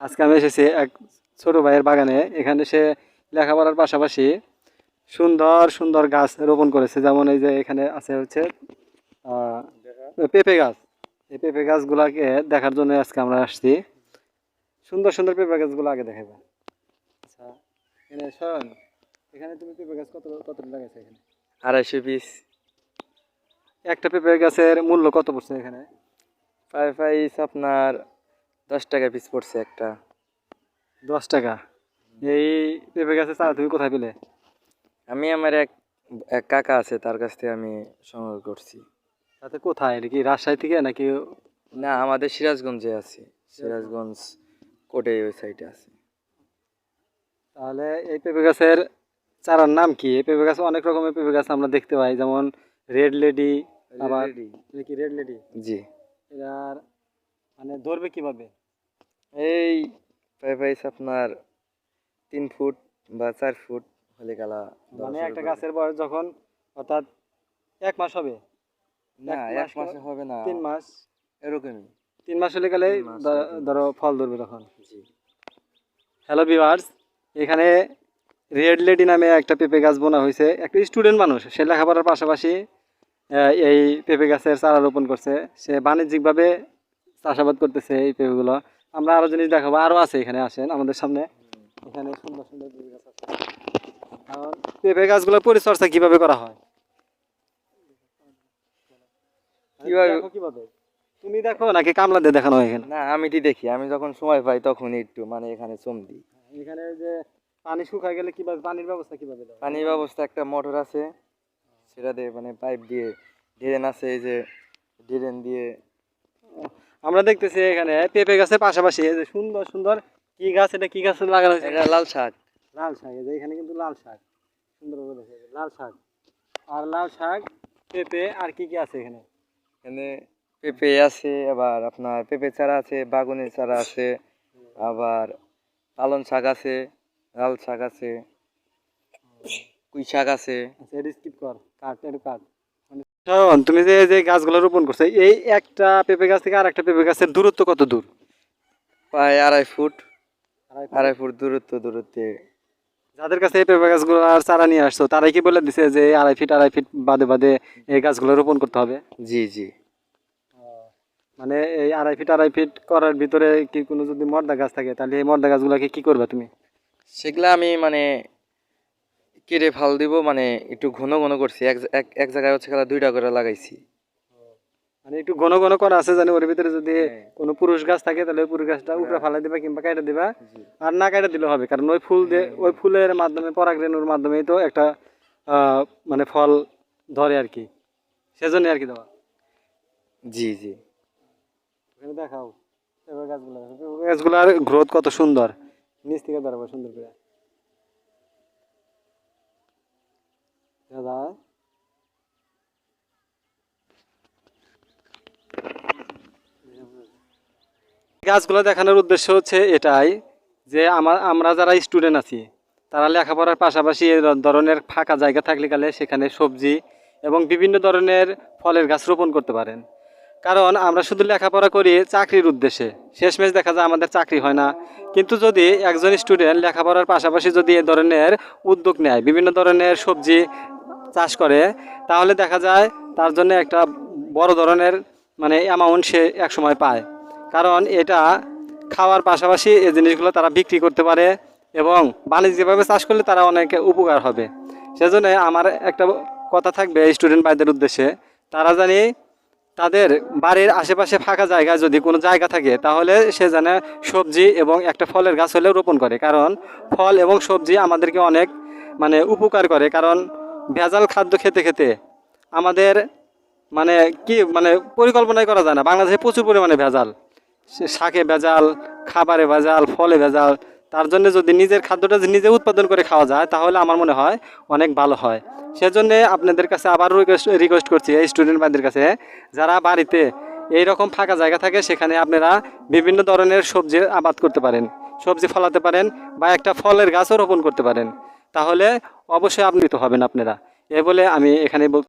আজকে আমি এসেছি এক ছোট ভাইয়ের বাগানে। এখানে সে লেখাপড়ার পাশাপাশি সুন্দর সুন্দর গাছ রোপণ করেছে। যেমন এই যে এখানে আছে হচ্ছে পেঁপে গাছ। এই পেঁপে গাছগুলাকে দেখার জন্য আজকে আমরা আসছি। সুন্দর সুন্দর পেঁপে গাছগুলো আগে দেখাবে আচ্ছা এখানে শোন এখানে তুমি পেঁপে গাছ কত কত লাগাইছো এখানে? আড়াইশো পিস। একটা পেঁপে গাছের মূল্য কত পড়ছে এখানে? পাই পাইস আপনার দশ টাকা পিস পড়ছে একটা। দশ টাকা? এই পেঁপে গাছের চারা তুমি কোথায় পেলে? আমি আমার এক এক কাকা আছে তার কাছ থেকে আমি সংগ্রহ করছি। তাতে কোথায়? এটা কি রাজশাহী থেকে নাকি না আমাদের সিরাজগঞ্জে আছে। সিরাজগঞ্জ কোটে ওই সাইডে আছে। তাহলে এই পেঁপে গাছের চারার নাম কি? এই পেঁপে গাছে অনেক রকমের পেঁপে গাছ আমরা দেখতে পাই যেমন রেড লেডি আবার কি রেড লেডি জি। এটার মানে ধরবে কীভাবে? এই পাই পাইস আপনার তিন ফুট বা চার ফুট হলে গেলা মানে একটা গাছের বয়স যখন অর্থাৎ এক মাস হবে। না এক মাসে হবে না। তিন মাস। এরকমই। তিন মাস হলে গেলে। ধরো ফল ধরবে তখন। জি। হ্যালো ভিউয়ার্স এখানে রেড লেডি নামে একটা পেঁপে গাছ বোনা হয়েছে। একটা স্টুডেন্ট মানুষ সে লেখাপড়ার পাশাপাশি এই পেঁপে গাছের চারা রোপণ করছে। সে বাণিজ্যিকভাবে চাষাবাদ করতেছে এই পেঁপেগুলো। আমরা আরও জিনিস দেখাবো। আরও আছে এখানে আসেন আমাদের সামনে। এখানে সুন্দর সুন্দর পেঁপে গাছ আছে। আর পেঁপে গাছগুলোর পরিচর্যা কীভাবে করা হয়? কিভাবে- কীভাবে? তুমি দেখো নাকি কামলা দিয়ে দেখানো হয় এখানে? না আমি দেখি। আমি যখন সময় পাই তখন একটু মানে এখানে চম দিই। এখানে যে পানি শুকায় গেলে কীভাবে পানির ব্যবস্থা কীভাবে পানির ব্যবস্থা একটা মোটর আছে। সেটা দিয়ে মানে পাইপ দিয়ে ড্রেন আছে এই যে ড্রেন দিয়ে আমরা দেখতেছি এখানে পেঁপে গাছের পাশাপাশি এই যে সুন্দর সুন্দর কি গাছ এটা কি গাছ লাগানো হয়েছে? এটা লাল শাক। লাল শাক এই যে এখানে কিন্তু লাল শাক। সুন্দর লাল শাক। আর লাল শাক পেঁপে আর কি কি আছে এখানে? এখানে পেঁপে আছে আবার আপনার পেঁপে চারা আছে বাগুনের চারা আছে আবার পালন শাক আছে লাল শাক আছে কুই শাক আছে। আচ্ছা এটা স্কিপ কর। কাট এটা কাট। শোন, তুমি যে যে গাছগুলো রোপণ করছ এই একটা পেঁপে গাছ থেকে আর একটা পেঁপে গাছের দূরত্ব কত দূর? প্রায় আড়াই ফুট। আড়াই ফুট। দূরত্ব দূরত্বে। যাদের কাছে এই পেঁপে গাছগুলো আর চারা নিয়ে আসছো তারাই কি বলে দিছে যে আড়াই ফিট আড়াই ফিট বাদে বাদে এই গাছগুলো রোপণ করতে হবে? জি জি। মানে এই আড়াই ফিট আড়াই ফিট করার ভিতরে কি কোনো যদি মর্দা গাছ থাকে তাহলে এই মর্দা গাছগুলোকে কি করবে তুমি? সেগুলা আমি মানে কেটে ফাল দিব মানে একটু ঘন ঘন করছি। এক এক জায়গায় হচ্ছে খেলা দুইটা করে লাগাইছি। মানে একটু ঘন ঘন করা আছে জানি ওর ভিতরে যদি হ্যাঁ। কোনো পুরুষ গাছ থাকে তাহলে ওই পুরুষ গাছটা উপরে ফালাই দিবা কিংবা কাটা দিবা। আর না কাটা দিলে হবে কারণ ওই ফুল দিয়ে ওই ফুলের মাধ্যমে পরাগরেণুর মাধ্যমেই তো একটা আহ, মানে ফল ধরে আর কি। সেজন্য আর কি দেওয়া। জি জি। দেখাও। গাছগুলো। পেঁপে গাছগুলোর গ্রোথ কত সুন্দর। নিচ থেকে দাঁড়াবো সুন্দর করে। গাছগুলো দেখানোর উদ্দেশ্য হচ্ছে এটাই, যে আমার আমরা যারা স্টুডেন্ট আছি, তারা লেখাপড়ার পাশাপাশি এই ধরনের ফাঁকা জায়গা থাকলে গেলে সেখানে সবজি এবং বিভিন্ন ধরনের ফলের গাছ রোপণ করতে পারেন। কারণ আমরা শুধু লেখাপড়া করি চাকরির উদ্দেশ্যে, শেষমেশ দেখা যায় আমাদের চাকরি হয় না। কিন্তু যদি একজন স্টুডেন্ট লেখাপড়ার পাশাপাশি যদি এ ধরনের উদ্যোগ নেয়, বিভিন্ন ধরনের সবজি চাষ করে, তাহলে দেখা যায় তার জন্য একটা বড় ধরনের মানে অ্যামাউন্ট সে এক সময় পায়। কারণ এটা খাওয়ার পাশাপাশি এই জিনিসগুলো তারা বিক্রি করতে পারে এবং বাণিজ্যিকভাবে চাষ করলে তারা অনেকে উপকার হবে। সেজন্য আমার একটা কথা থাকবে স্টুডেন্ট ভাইদের উদ্দেশ্যে, তারা জানি তাদের বাড়ির আশেপাশে ফাঁকা জায়গায় যদি কোনো জায়গা থাকে, তাহলে সে জানে সবজি এবং একটা ফলের গাছ হলেও রোপণ করে। কারণ ফল এবং সবজি আমাদেরকে অনেক মানে উপকার করে। কারণ ভেজাল খাদ্য খেতে খেতে আমাদের মানে কি মানে পরিকল্পনাই করা যায় না। বাংলাদেশে প্রচুর পরিমাণে ভেজাল। শাকে ভেজাল, খাবারে ভেজাল, ফলে ভেজাল, তার জন্য যদি নিজের খাদ্যটা নিজে উৎপাদন করে খাওয়া যায়, তাহলে আমার মনে হয় অনেক ভালো হয়। সেজন্য আপনাদের কাছে আবার রিকোয়েস্ট রিকোয়েস্ট করছি এই স্টুডেন্ট ভাইদের কাছে। যারা বাড়িতে এই রকম ফাঁকা জায়গা থাকে, সেখানে আপনারা বিভিন্ন ধরনের সবজির আবাদ করতে পারেন। সবজি ফলাতে পারেন বা একটা ফলের গাছও রোপণ করতে পারেন। তাহলে অবশ্যই আপনি তো হবেন আপনারা। এ বলে আমি এখানে